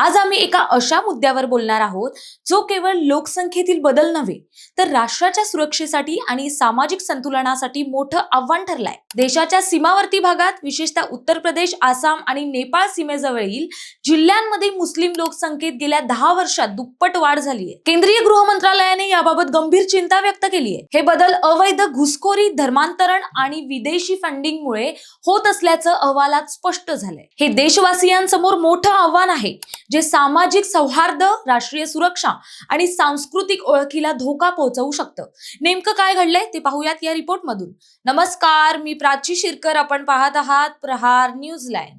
आज आम्ही एका अशा मुद्द्यावर बोलणार आहोत जो केवळ लोकसंख्येतील बदल नव्हे तर राष्ट्राच्या सुरक्षेसाठी आणि सामाजिक संतुलनासाठी मोठं आव्हान ठरलाय. देशाच्या सीमावर्ती भागात विशेषतः उत्तर प्रदेश आसाम आणि नेपाळ सीमेजवळील जिल्ह्यांमध्ये मुस्लिम लोकसंख्येत गेल्या दहा वर्षात दुप्पट वाढ झाली आहे केंद्रीय गृह मंत्रालयाने याबाबत गंभीर चिंता व्यक्त केली आहे हे बदल अवैध घुसखोरी धर्मांतरण आणि विदेशी फंडिंगमुळे होत असल्याचं अहवालात स्पष्ट झालंय. हे देशवासियांसमोर मोठं आव्हान आहे. जे सामाजिक सौहार्द राष्ट्रीय सुरक्षा आणि सांस्कृतिक ओळखीला धोका पोहोचवू शकतं. नेमकं काय घडलंय ते पाहूयात या रिपोर्ट मधून. नमस्कार मी प्राची शिरकर आपण पाहत आहात प्रहार न्यूज लाईन.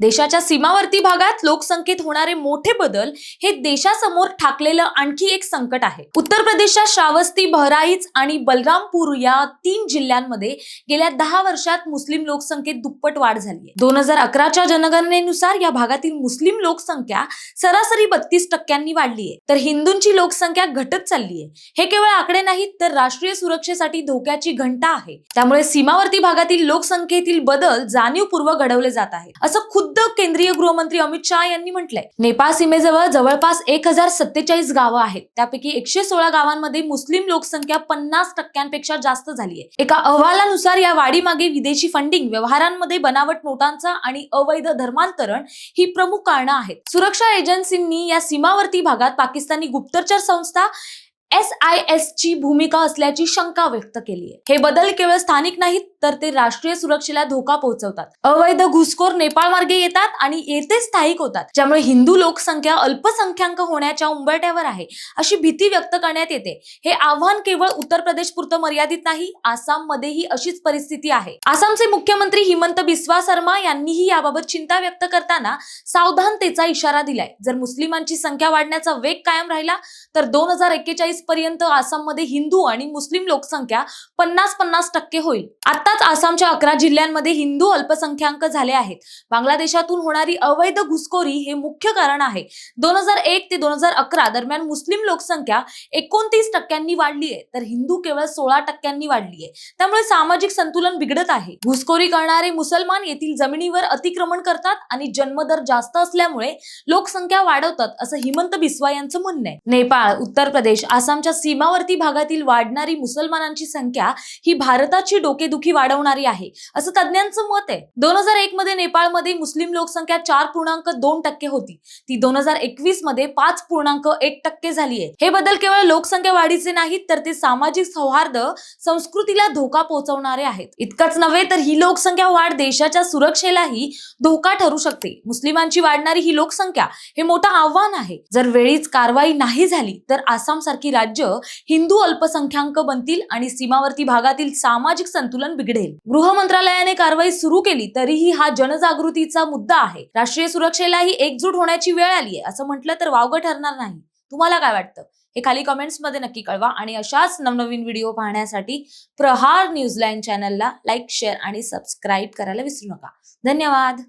देशाच्या सीमावर्ती भागात लोकसंख्येत होणारे मोठे बदल हे देशासमोर ठाकलेलं आणखी एक संकट आहे. उत्तर प्रदेशच्या श्रावस्ती बहराईच आणि बलरामपूर या तीन जिल्ह्यांमध्ये गेल्या दहा वर्षात मुस्लिम लोकसंख्येत दुप्पट वाढ झाली आहे. दोन हजार अकराच्या जनगणनेनुसार या भागातील मुस्लिम लोकसंख्या सरासरी बत्तीस टक्क्यांनी वाढली आहे. तर हिंदूंची लोकसंख्या घटत चालली आहे. हे केवळ आकडे नाहीत तर राष्ट्रीय सुरक्षेसाठी धोक्याची घंटा आहे. त्यामुळे सीमावर्ती भागातील लोकसंख्येतील बदल जाणीवपूर्वक घडवले जात आहे असं खुद्द केंद्रीय गृहमंत्री अमित शहा यांनी म्हटलंय नेपाळ सीमेजवळ जवळपास एक हजार सत्तेचाळीस गावं आहेत. त्यापैकी एकशे सोळा गावांमध्ये मुस्लिम लोकसंख्या पन्नास टक्क्यांपेक्षा जास्त झाली आहे एका अहवालानुसार या वाढीमागे विदेशी फंडिंग व्यवहारांमध्ये बनावट नोटांचा आणि अवैध धर्मांतरण ही प्रमुख कारणं आहेत. सुरक्षा एजन्सींनी या सीमावर्ती भागात पाकिस्तानी गुप्तचर संस्था एस आय एस ची भूमिका असल्याची शंका व्यक्त केली आहे हे बदल केवळ स्थानिक नाहीत तर ते राष्ट्रीय सुरक्षेला धोका पोहोचवतात. अवैध घुसखोर नेपाळ मार्गे येतात आणि येथे स्थायिक होतात. ज्यामुळे हिंदू लोकसंख्या अल्पसंख्याक होण्याच्या उंबरट्यावर आहे अशी भीती व्यक्त करण्यात येते. हे आव्हान केवळ उत्तर प्रदेश पुरतं मर्यादित नाही आसाम मध्येही अशीच परिस्थिती आहे. आसामचे मुख्यमंत्री हिमंत बिस्वा शर्मा यांनीही याबाबत चिंता व्यक्त करताना सावधानतेचा इशारा दिलाय. जर मुस्लिमांची संख्या वाढण्याचा वेग कायम राहिला तर दोन हजार एक्केचाळीस पर्यंत आसाममध्ये हिंदू आणि मुस्लिम लोकसंख्या पन्नास पन्नास टक्के होईल. आता आताच आसामच्या अकरा जिल्ह्यांमध्ये हिंदू अल्पसंख्याक झाले आहेत. बांगलादेशातून होणारी अवैध घुसखोरी हे मुख्य कारण आहे. दोन हजार एक ते दोन हजार अकरा दरम्यान मुस्लिम लोकसंख्या एकोणतीस टक्क्यांनी वाढली आहे तर हिंदू केवळ सोळा टक्क्यांनी वाढली आहे. त्यामुळे सामाजिक संतुलन बिघडत आहे. घुसखोरी करणारे मुसलमान येथील जमिनीवर अतिक्रमण करतात आणि जन्मदर जास्त असल्यामुळे लोकसंख्या वाढवतात असं हिमंत बिस्वा यांचं म्हणणं आहे. नेपाळ उत्तर प्रदेश आसामच्या सीमावर्ती भागातील वाढणारी मुसलमानांची संख्या ही भारताची डोकेदुखी वाढवणारी आहे. असं तज्ज्ञांचं मत आहे. दोन हजार एक मध्ये नेपाळमध्ये मुस्लिम लोकसंख्या चार पूर्णांक दोन टक्के होती. ती दोन हजार एकवीसमध्ये पाच पूर्णांक एक टक्के झाली आहे. हे बदल केवळ लोकसंख्या वाढीचे नाहीत तर ते सामाजिक सौहार्द संस्कृतीला धोका पोहोचवणारे आहेत. इतकंच नव्हे तर ही लोकसंख्या वाढ देशाच्या सुरक्षेलाही धोका ठरू शकते. मुस्लिमांची वाढणारी ही लोकसंख्या हे मोठं आव्हान आहे. जर वेळीच कारवाई नाही झाली तर आसाम सारखी राज्य हिंदू अल्पसंख्याक बनतील आणि सीमावर्ती भागातील सामाजिक संतुलन बिघडेल. गृह मंत्रालयाने कारवाई सुरू केली तरीही हा जनजागृतीचा मुद्दा आहे. राष्ट्रीय सुरक्षेलाही एकजूट होण्याची वेळ आली आहे असं म्हटलं तर वावगं ठरणार नाही. तुम्हाला काय वाटतं? हे खाली कमेंट्समध्ये नक्की कळवा आणि अशाच नवनवीन व्हिडिओ पाहण्यासाठी प्रहार न्यूजलाईन चॅनलला लाईक शेअर आणि सबस्क्राईब करायला विसरू नका. धन्यवाद!